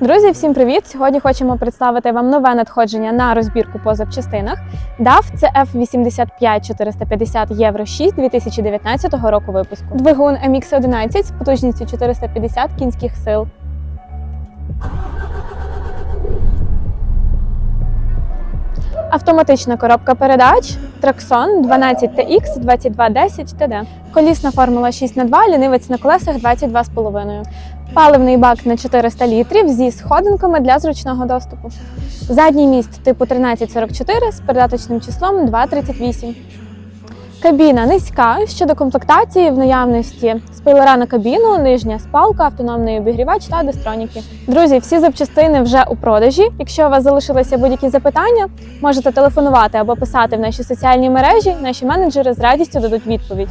Друзі, всім привіт! Сьогодні хочемо представити вам нове надходження на розбірку по запчастинах. DAF CF 85 450 Євро 6 2019 року випуску. Двигун MX-11 з потужністю 450 кінських сил. Автоматична коробка передач Traxxon 12 TX 2210 TD. Колісна формула 6 х 2 лінивець на колесах 22,5. Паливний бак на 400 літрів зі сходинками для зручного доступу. Задній міст типу 1344 з передаточним числом 238. Кабіна низька щодо комплектації в наявності спойлера на кабіну, нижня спалка, автономний обігрівач та дистроніки. Друзі, всі запчастини вже у продажі. Якщо у вас залишилися будь-які запитання, можете телефонувати або писати в наші соціальні мережі. Наші менеджери з радістю дадуть відповідь.